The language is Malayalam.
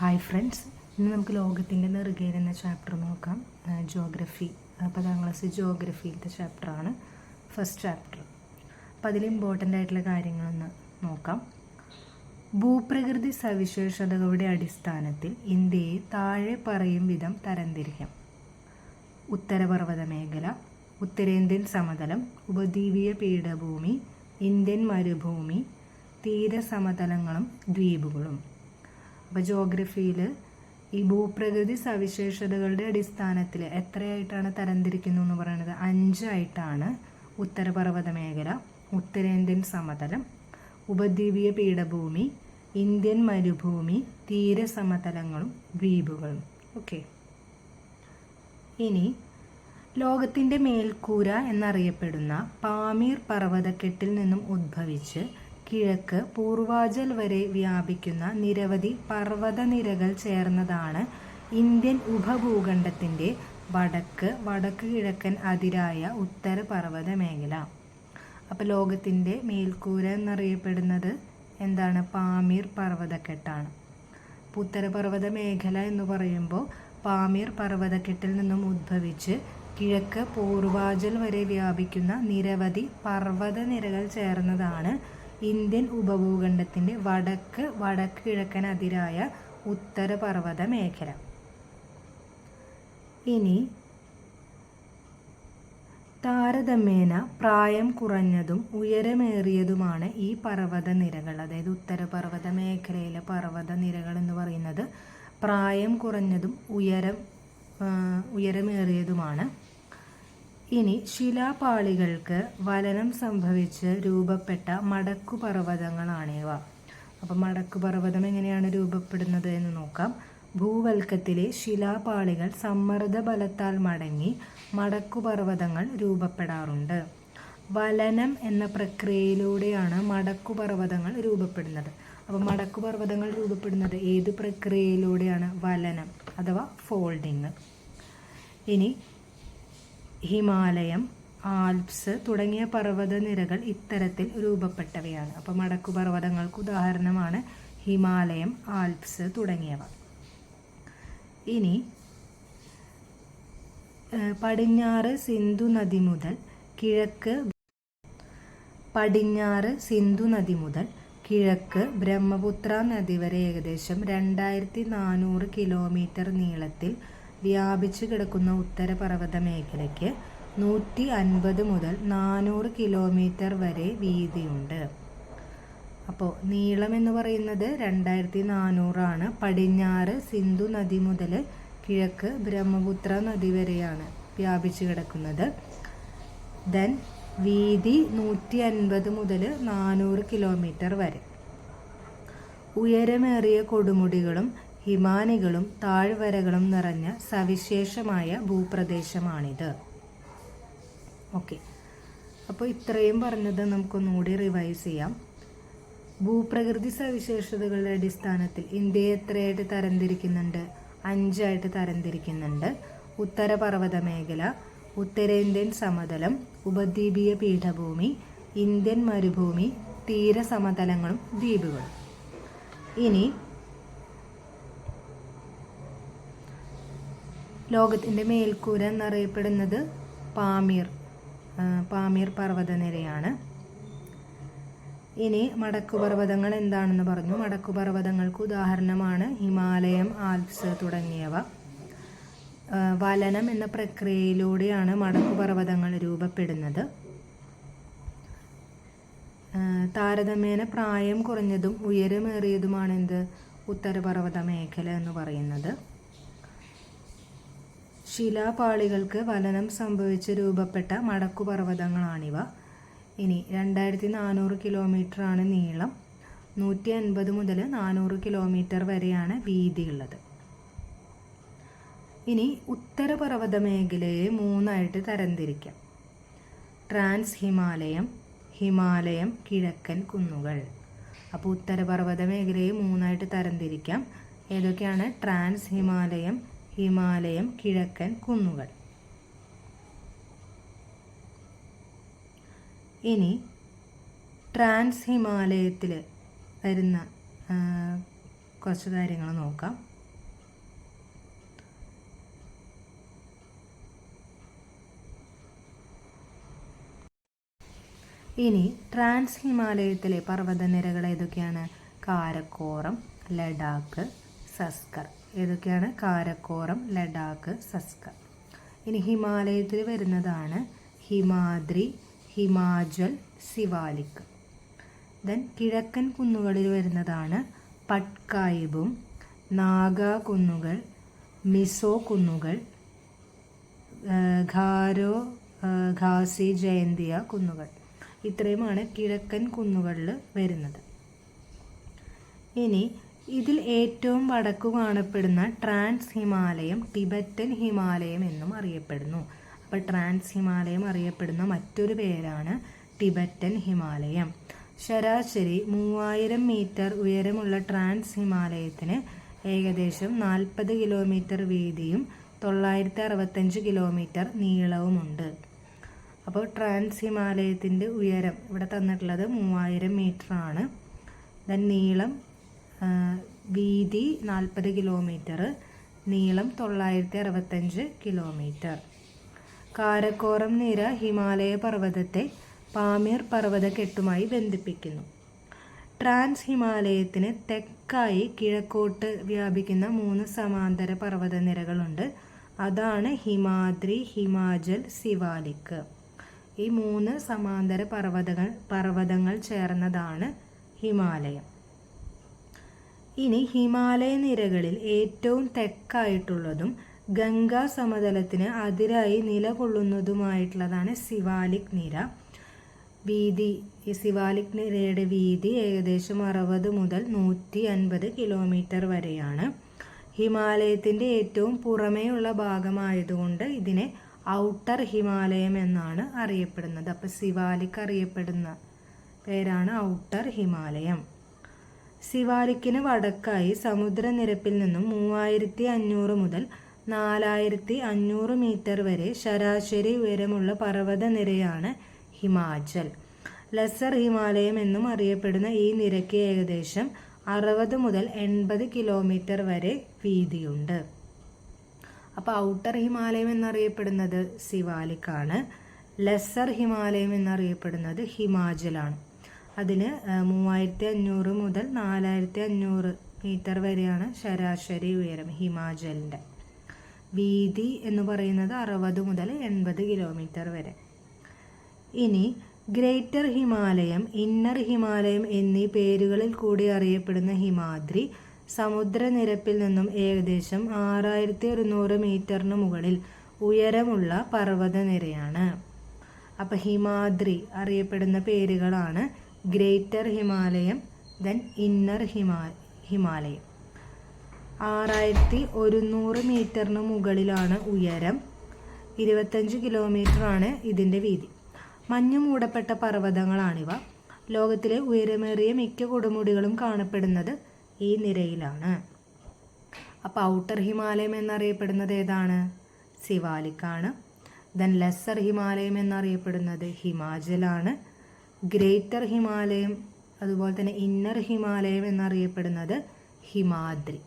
ഹായ് ഫ്രണ്ട്സ് ഇന്ന് നമുക്ക് ലോകത്തിന്റെ നെറുകയിൽ എന്ന ചാപ്റ്റർ നോക്കാം. ജോഗ്രഫി പത്താം ക്ലാസ് ജോഗ്രഫിയിലത്തെ ചാപ്റ്ററാണ് ഫസ്റ്റ് ചാപ്റ്റർ അപ്പോൾ അതിൽ ഇമ്പോർട്ടന്റ് ആയിട്ടുള്ള കാര്യങ്ങളൊന്ന് നോക്കാം. ഭൂപ്രകൃതി സവിശേഷതകളുടെ അടിസ്ഥാനത്തിൽ ഇന്ത്യയെ താഴെ പറയും വിധം തരംതിരിക്കാം. ഉത്തരപർവത മേഖല ഉത്തരേന്ത്യൻ സമതലം ഉപദ്വീപീയ പീഠഭൂമി ഇന്ത്യൻ മരുഭൂമി തീരസമതലങ്ങളും ദ്വീപുകളും. അപ്പോൾ ജോഗ്രഫിയിൽ ഈ ഭൂപ്രകൃതി സവിശേഷതകളുടെ അടിസ്ഥാനത്തിൽ എത്രയായിട്ടാണ് തരംതിരിക്കുന്നു എന്ന് പറയുന്നത്? അഞ്ചായിട്ടാണ് ഉത്തരപർവത മേഖല ഉത്തരേന്ത്യൻ സമതലം ഉപദ്വീപീയ പീഠഭൂമി ഇന്ത്യൻ മരുഭൂമി തീരസമതലങ്ങളും ദ്വീപുകളും. ഓക്കെ. ഇനി ലോകത്തിന്റെ മേൽക്കൂര എന്നറിയപ്പെടുന്ന പാമീർ പർവതക്കെട്ടിൽ നിന്നും ഉദ്ഭവിച്ച് കിഴക്ക് പൂർവാചൽ വരെ വ്യാപിക്കുന്ന നിരവധി പർവതനിരകൾ ചേർന്നതാണ് ഇന്ത്യൻ ഉപഭൂഖണ്ഡത്തിന്റെ വടക്ക് വടക്ക് കിഴക്കൻ അതിരായ ഉത്തര പർവത മേഖല അപ്പോൾ ലോകത്തിന്റെ മേൽക്കൂര എന്നറിയപ്പെടുന്നത് എന്താണ്? പാമീർ പർവതക്കെട്ടാണ്. ഉത്തരപർവത മേഖല എന്ന് പറയുമ്പോൾ പാമീർ പർവതക്കെട്ടിൽ നിന്നും ഉദ്ഭവിച്ച് കിഴക്ക് പൂർവാചൽ വരെ വ്യാപിക്കുന്ന നിരവധി പർവതനിരകൾ ചേർന്നതാണ് ഇന്ത്യൻ ഉപഭൂഖണ്ഡത്തിന്റെ വടക്ക് വടക്ക് കിഴക്കൻ അതിരായ ഉത്തരപർവത മേഖല ഇനി താരതമ്യേന പ്രായം കുറഞ്ഞതും ഉയരമേറിയതുമാണ് ഈ പർവത നിരകൾ അതായത് ഉത്തരപർവത മേഖലയിലെ പർവത നിരകൾ എന്ന് പറയുന്നത് പ്രായം കുറഞ്ഞതും ഉയരം ഉയരമേറിയതുമാണ്. ഇനി ശിലാപാളികൾക്ക് വലനം സംഭവിച്ച് രൂപപ്പെട്ട മടക്കുപർവതങ്ങളാണിവ. അപ്പം മടക്കുപർവതം എങ്ങനെയാണ് രൂപപ്പെടുന്നത് എന്ന് നോക്കാം. ഭൂവൽക്കത്തിലെ ശിലാപാളികൾ സമ്മർദ്ദ ബലത്താൽ മടങ്ങി മടക്കുപർവതങ്ങൾ രൂപപ്പെടാറുണ്ട്. വലനം എന്ന പ്രക്രിയയിലൂടെയാണ് മടക്കുപർവതങ്ങൾ രൂപപ്പെടുന്നത്. അപ്പോൾ മടക്കുപർവതങ്ങൾ രൂപപ്പെടുന്നത് ഏത് പ്രക്രിയയിലൂടെയാണ്? വലനം അഥവാ ഫോൾഡിങ്. ഇനി ഹിമാലയം ആൽപ്സ് തുടങ്ങിയ പർവതനിരകൾ ഇത്തരത്തിൽ രൂപപ്പെട്ടവയാണ്. അപ്പോൾ മടക്കുപർവതങ്ങൾക്ക് ഉദാഹരണമാണ് ഹിമാലയം ആൽപ്സ് തുടങ്ങിയവ. ഇനി പടിഞ്ഞാറ് സിന്ധു നദി മുതൽ കിഴക്ക് പടിഞ്ഞാറ് സിന്ധു നദി മുതൽ കിഴക്ക് ബ്രഹ്മപുത്ര നദി വരെ ഏകദേശം രണ്ടായിരത്തി നാനൂറ് കിലോമീറ്റർ നീളത്തിൽ വ്യാപിച്ചു കിടക്കുന്ന ഉത്തരപർവത മേഖലയ്ക്ക് നൂറ്റി അൻപത് മുതൽ നാനൂറ് കിലോമീറ്റർ വരെ വീതിയുണ്ട്. അപ്പോൾ നീളം എന്ന് പറയുന്നത് രണ്ടായിരത്തി നാനൂറാണ് പടിഞ്ഞാറ് സിന്ധു നദി മുതൽ കിഴക്ക് ബ്രഹ്മപുത്ര നദി വരെയാണ് വ്യാപിച്ചു കിടക്കുന്നത്. ദെൻ വീതി നൂറ്റി അൻപത് മുതൽ നാനൂറ് കിലോമീറ്റർ വരെ. ഉയരമേറിയ കൊടുമുടികളും ഹിമാനികളും താഴ്വരകളും നിറഞ്ഞ സവിശേഷമായ ഭൂപ്രദേശമാണിത്. ഓക്കെ. അപ്പോൾ ഇത്രയും പറഞ്ഞത് നമുക്കൊന്നുകൂടി റിവൈസ് ചെയ്യാം. ഭൂപ്രകൃതി സവിശേഷതകളുടെ അടിസ്ഥാനത്തിൽ ഇന്ത്യയെ എത്രയായിട്ട് തരംതിരിക്കുന്നുണ്ട്? അഞ്ചായിട്ട് തരംതിരിക്കുന്നുണ്ട്. ഉത്തരപർവത മേഖല ഉത്തരേന്ത്യൻ സമതലം ഉപദ്വീപീയ പീഠഭൂമി ഇന്ത്യൻ മരുഭൂമി തീരസമതലങ്ങളും ദ്വീപുകളും. ഇനി ലോകത്തിന്റെ മേൽക്കൂര എന്നറിയപ്പെടുന്നത് പാമീർ പാമീർ പർവതനിരയാണ്. ഇനി മടക്കുപർവതങ്ങൾ എന്താണെന്ന് പറഞ്ഞു. മടക്കുപർവതങ്ങൾക്ക് ഉദാഹരണമാണ് ഹിമാലയം ആൽപ്സ് തുടങ്ങിയവ. വലനം എന്ന പ്രക്രിയയിലൂടെയാണ് മടക്കുപർവതങ്ങൾ രൂപപ്പെടുന്നത്. താരതമ്യേന പ്രായം കുറഞ്ഞതും ഉയരമേറിയതുമാണ് എന്ത്? ഉത്തരപർവത മേഖല എന്ന് പറയുന്നത്. ശിലാപാളികൾക്ക് വലനം സംഭവിച്ച് രൂപപ്പെട്ട മടക്കുപർവതങ്ങളാണിവ. ഇനി രണ്ടായിരത്തി നാനൂറ് കിലോമീറ്റർ ആണ് നീളം. നൂറ്റി അൻപത് മുതൽ നാനൂറ് കിലോമീറ്റർ വരെയാണ് വീതിയുള്ളത്. ഇനി ഉത്തരപർവത മേഖലയെ മൂന്നായിട്ട് തരംതിരിക്കാം. ട്രാൻസ് ഹിമാലയം ഹിമാലയം കിഴക്കൻ കുന്നുകൾ. അപ്പോൾ ഉത്തരപർവത മേഖലയെ മൂന്നായിട്ട് തരംതിരിക്കാം. ഏതൊക്കെയാണ്? ട്രാൻസ് ഹിമാലയം ഹിമാലയം കിഴക്കൻ കുന്നുകൾ. ഇനി ട്രാൻസ് ഹിമാലയത്തിൽ വരുന്ന കുറച്ച് കാര്യങ്ങൾ നോക്കാം. ഇനി ട്രാൻസ് ഹിമാലയത്തിലെ പർവതനിരകൾ ഏതൊക്കെയാണ്? കാരക്കോറം ലഡാക്ക് സസ്കർ. ഏതൊക്കെയാണ് കാരക്കോറം ലഡാക്ക് സസ്ക. ഇനി ഹിമാലയത്തിൽ വരുന്നതാണ് ഹിമാദ്രി ഹിമാചൽ സിവാലിക്. ദെൻ കിഴക്കൻ കുന്നുകളിൽ വരുന്നതാണ് പട്കായിബും നാഗാ കുന്നുകൾ മിസോ കുന്നുകൾ ഖാരോ ഖാസി ജയന്തിയ കുന്നുകൾ. ഇത്രയുമാണ് കിഴക്കൻ കുന്നുകളിൽ വരുന്നത്. ഇനി ഇതിൽ ഏറ്റവും വടക്കു കാണപ്പെടുന്ന ട്രാൻസ് ഹിമാലയം ടിബറ്റൻ ഹിമാലയം എന്നും അറിയപ്പെടുന്നു. അപ്പോൾ ട്രാൻസ് ഹിമാലയം അറിയപ്പെടുന്ന മറ്റൊരു പേരാണ് ടിബറ്റൻ ഹിമാലയം. ശരാശരി മൂവായിരം മീറ്റർ ഉയരമുള്ള ട്രാൻസ് ഹിമാലയത്തിന് ഏകദേശം നാൽപ്പത് കിലോമീറ്റർ വീതിയും തൊള്ളായിരത്തി അറുപത്തഞ്ച് കിലോമീറ്റർ നീളവുമുണ്ട്. അപ്പോൾ ട്രാൻസ് ഹിമാലയത്തിന്റെ ഉയരം ഇവിടെ തന്നിട്ടുള്ളത് മൂവായിരം മീറ്റർ ആണ് ദെൻ നീളം വീതി നാൽപ്പത് കിലോമീറ്റർ നീളം തൊള്ളായിരത്തി അറുപത്തഞ്ച് കിലോമീറ്റർ. കാരക്കോറം നിര ഹിമാലയ പർവതത്തെ പാമീർ പർവതക്കെട്ടുമായി ബന്ധിപ്പിക്കുന്നു. ട്രാൻസ് ഹിമാലയത്തിന് തെക്കായി കിഴക്കോട്ട് വ്യാപിക്കുന്ന മൂന്ന് സമാന്തര പർവതനിരകളുണ്ട് അതാണ് ഹിമാദ്രി ഹിമാചൽ സിവാലിക്. ഈ മൂന്ന് സമാന്തര പർവതങ്ങൾ പർവതങ്ങൾ ചേർന്നതാണ് ഹിമാലയം. ഇനി ഹിമാലയ നിരകളിൽ ഏറ്റവും തെക്കായിട്ടുള്ളതും ഗംഗാ സമതലത്തിന് അതിരായി നിലകൊള്ളുന്നതുമായിട്ടുള്ളതാണ് സിവാലിക് നിര. വീതി ഈ സിവാലിക് നിരയുടെ വീതി ഏകദേശം അറുപത് മുതൽ നൂറ്റി അൻപത് കിലോമീറ്റർ വരെയാണ്. ഹിമാലയത്തിന്റെ ഏറ്റവും പുറമേയുള്ള ഭാഗമായതുകൊണ്ട് ഇതിനെ ഔട്ടർ ഹിമാലയം എന്നാണ് അറിയപ്പെടുന്നത്. അപ്പോൾ സിവാലിക് അറിയപ്പെടുന്ന പേരാണ് ഔട്ടർ ഹിമാലയം. സിവാലിക്കിന് വടക്കായി സമുദ്രനിരപ്പിൽ നിന്നും മൂവായിരത്തി അഞ്ഞൂറ് മുതൽ നാലായിരത്തി അഞ്ഞൂറ് മീറ്റർ വരെ ശരാശരി ഉയരമുള്ള പർവതനിരയാണ് ഹിമാചൽ. ലെസർ ഹിമാലയം എന്നും അറിയപ്പെടുന്ന ഈ നിരക്ക് ഏകദേശം അറുപത് മുതൽ എൺപത് കിലോമീറ്റർ വരെ വീതിയുണ്ട്. അപ്പോൾ ഔട്ടർ ഹിമാലയം എന്നറിയപ്പെടുന്നത് സിവാലിക്കാണ്. ലെസർ ഹിമാലയം എന്നറിയപ്പെടുന്നത് ഹിമാചലാണ്. അതിന് മൂവായിരത്തി അഞ്ഞൂറ് മുതൽ നാലായിരത്തി അഞ്ഞൂറ് മീറ്റർ വരെയാണ് ശരാശരി ഉയരം ഹിമാചലിന്റെ. വീതി എന്ന് പറയുന്നത് അറുപത് മുതൽ എൺപത് കിലോമീറ്റർ വരെ. ഇനി ഗ്രേറ്റർ ഹിമാലയം ഇന്നർ ഹിമാലയം എന്നീ പേരുകളിൽ കൂടി അറിയപ്പെടുന്ന ഹിമാദ്രി സമുദ്രനിരപ്പിൽ നിന്നും ഏകദേശം ആറായിരത്തി ഒരുന്നൂറ് മീറ്ററിന് മുകളിൽ ഉയരമുള്ള പർവതനിരയാണ്. അപ്പോൾ ഹിമാദ്രി അറിയപ്പെടുന്ന പേരുകളാണ് ഗ്രേറ്റർ ഹിമാലയം ദെൻ ഇന്നർ ഹിമാ ഹിമാലയം. ആറായിരത്തി ഒരുന്നൂറ് മീറ്ററിന് മുകളിലാണ് ഉയരം. ഇരുപത്തഞ്ച് കിലോമീറ്ററാണ് ഇതിന്റെ വീതി. മഞ്ഞു മൂടപ്പെട്ട പർവതങ്ങളാണിവ. ലോകത്തിലെ ഉയരമേറിയ മിക്ക കൊടുമുടികളും കാണപ്പെടുന്നത് ഈ നിരയിലാണ്. അപ്പോൾ ഔട്ടർ ഹിമാലയം എന്നറിയപ്പെടുന്നത് ഏതാണ്? സിവാലിക്കാണ്. ദെൻ ലെസ്സർ ഹിമാലയം എന്നറിയപ്പെടുന്നത് ഹിമാചലാണ്. ഗ്രേറ്റർ ഹിമാലയം അതുപോലെ തന്നെ ഇന്നർ ഹിമാലയം എന്നറിയപ്പെടുന്നത് ഹിമാദ്രി.